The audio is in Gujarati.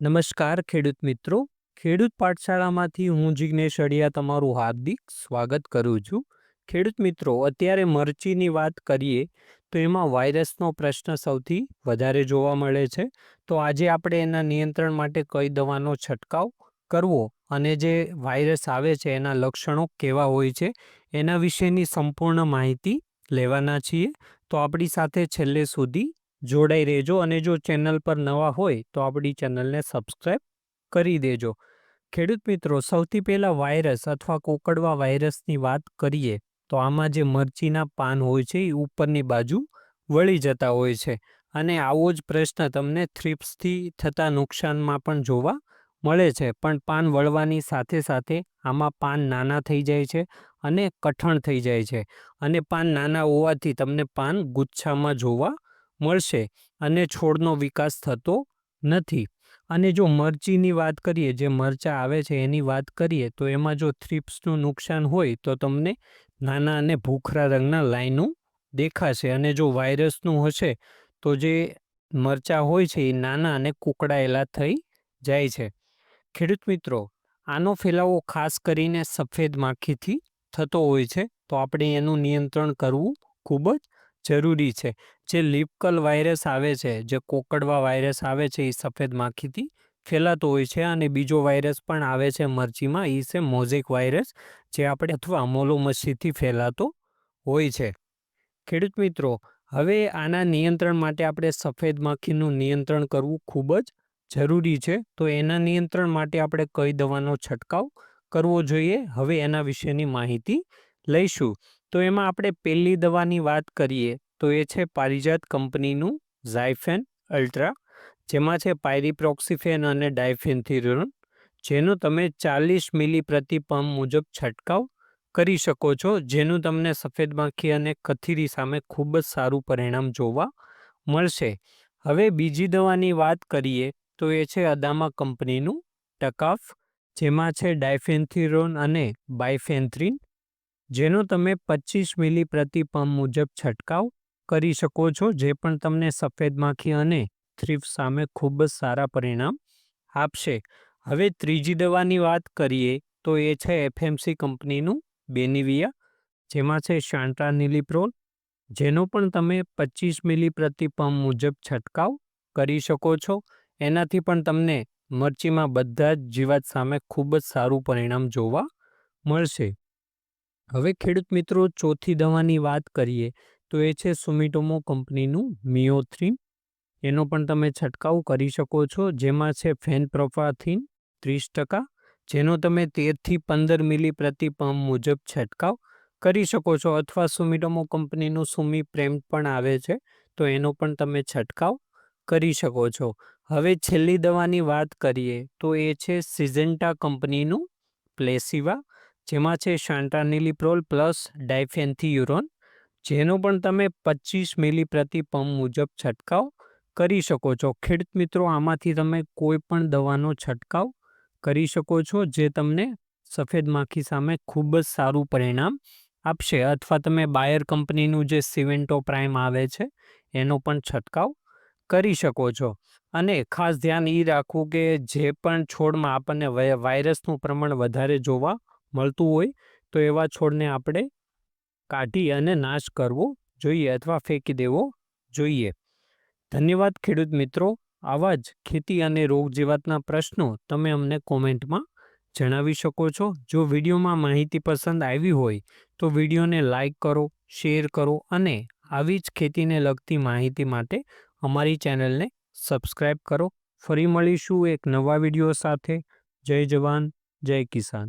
નમસ્કાર, ખેડૂત મિત્રો. ખેડૂત પાઠશાળામાંથી હું જિગ્નેશ અડિયા તમારું હાર્દિક સ્વાગત કરું છું. ખેડૂત મિત્રો, અત્યારે મરચીની વાત કરીએ, તો એમાં વાયરસનો પ્રશ્ન સૌથી વધારે જોવા મળે છે. તો આજે આપણે એના નિયંત્રણ માટે કઈ દવાનો છંટકાવ કરવો અને જે વાયરસ આવે છે, એના લક્ષણો કેવા હોય છે, એના વિશેની સંપૂર્ણ માહિતી લેવાના છીએ. તો આપણી સાથે છેલ્લે સુધી જોડાઈ રહેજો અને જો ચેનલ પર નવા હોય તો આપણી ચેનલને સબસ્ક્રાઈબ કરી દેજો. ખેડૂત મિત્રો, સૌથી પહેલાં વાયરસ અથવા કોકડવા વાયરસની વાત કરીએ તો આમાં જે મરચીના પાન હોય છે એ ઉપરની બાજુ વળી જતા હોય છે અને આવો જ પ્રશ્ન તમને થ્રિપ્સથી થતા નુકસાનમાં પણ જોવા મળે છે. પણ પાન વળવાની સાથે સાથે આમાં પાન નાના થઈ જાય છે અને કઠણ થઈ જાય છે અને પાન નાના હોવાથી તમને પાન ગુચ્છામાં જોવા મળશે અને છોડનો વિકાસ થતો નથી. અને જો મરચીની વાત કરીએ, જે મરચાં આવે છે એની વાત કરીએ, તો એમાં જો થ્રિપ્સનું નુકસાન હોય, તો તમને નાના અને ભૂખરા રંગના લાઈનો દેખાશે. અને જો વાયરસનું હશે, તો જે મરચાં હોય છે, એ નાના અને કુકડાયેલા થઈ જાય છે. ખેડૂત મિત્રો, આનો ફેલાવો ખાસ કરીને સફેદ માખીથી થતો હોય છે, તો આપણે એનું નિયંત્રણ કરવું ખૂબ જ જરૂરી છે. જે લિપકલ વાયરસ આવે છે, જે કોકડવા વાયરસ આવે છે એ સફેદ માખીથી ફેલાતો હોય છે અને બીજો વાયરસ પણ આવે છે મરચીમાં એ છે મોઝેક વાયરસ, જે આપણે અથવા મોલોમસીથી ફેલાતો હોય છે. ખેડૂત મિત્રો, હવે આના નિયંત્રણ માટે આપણે સફેદ માખીનું નિયંત્રણ કરવું ખૂબ જ જરૂરી છે. તો એના નિયંત્રણ માટે આપણે કઈ દવાનો છંટકાવ કરવો જોઈએ? હવે એના વિશેની માહિતી લઈશું. તો એમાં આપણે પહેલી દવાની વાત કરીએ, તો એ છે પારિજાત કંપનીનું ઝાયફેન અલ્ટ્રા જેમાં છે પાયરીપ્રોક્સિફેન અને ડાયફેન્થિરોન, જેનો તમે ચાલીસ મિલી પ્રતિ પંપ મુજબ છંટકાવ કરી શકો છો, જેનું તમને સફેદ માખી અને કથીરી સામે ખૂબ જ સારું પરિણામ જોવા મળશે. હવે બીજી દવાની વાત કરીએ, તો એ છે અદામા કંપનીનું ટકાફ, જેમાં છે ડાયફેન્થિરોન અને બાયફેન્થ્રીન જેનો તમે પચીસ મિલી પ્રતિ પંપ મુજબ છંટકાવ કરી શકો છો, જે પણ તમને સફેદ માખી અને થ્રીફ સામે ખૂબ જ સારા પરિણામ આપશે. હવે ત્રીજી દવાની વાત કરીએ, તો એ છે એફએમસી કંપનીનું બેનિવિયા, જેમાં છે શાંટા નિલિપ્રોલ, જેનો પણ તમે પચીસ મિલી પ્રતિ પંપ મુજબ છંટકાવ કરી શકો છો. એનાથી પણ તમને મરચીમાં બધા જ જીવાત સામે ખૂબ જ સારું પરિણામ જોવા મળશે. હવે ખેડૂત મિત્રો, ચોથી દવાની વાત કરીએ, તો એ છે સુમિટોમો કંપનીનું મિયોથ્રીન. એનો પણ તમે છંટકાવ કરી શકો છો, જેમાં છે ફેન પ્રોફાથીન ત્રીસ ટકા, જેનો તમે તેરથી પંદર મિલી પ્રતિ પંપ મુજબ છંટકાવ કરી શકો છો, અથવા સુમિટોમો કંપનીનું સુમી પ્રેમ પણ આવે છે, તો એનો પણ તમે છંટકાવ કરી શકો છો. હવે છેલ્લી દવાની વાત કરીએ, તો એ છે સિઝેન્ટા કંપનીનું પ્લેસિવા. જેમાં છે શાન્ટાનિલિપ્રોલ પ્લસ ડાયફેન્થીયુરોન, જેનો પણ તમે પચીસ મિલી પ્રતિ પંપ મુજબ છંટકાવ કરી શકો છો. ખેડૂત મિત્રો, આમાંથી તમે કોઈ પણ દવાનો છંટકાવ કરી શકો છો, જે તમને સફેદ માખી સામે ખૂબ જ સારું પરિણામ આપશે. અથવા તમે બાયર કંપનીનું જે સિવેન્ટો પ્રાઇમ આવે છે, એનો પણ છંટકાવ કરી શકો છો. અને ખાસ ધ્યાન એ રાખવું કે જે પણ છોડમાં આપણને વાયરસનું પ્રમાણ વધારે જોવા મળતું હોય, તો એવા છોડને આપણે કાઢી અને નાશ કરવો જોઈએ અથવા ફેંકી દેવો જોઈએ. ધન્યવાદ ખેડૂત મિત્રો. આવા જ ખેતી અને રોગ જીવાતના પ્રશ્નો તમે અમને કોમેન્ટમાં જણાવી શકો છો. જો વિડીયોમાં માહિતી પસંદ આવી હોય, તો વિડીયોને લાઈક કરો, શેર કરો અને આવી જ ખેતીને લગતી માહિતી માટે અમારી ચેનલને સબસ્ક્રાઈબ કરો. ફરી મળીશું એક નવા વીડિયો સાથે. જય જવાન, જય કિસાન.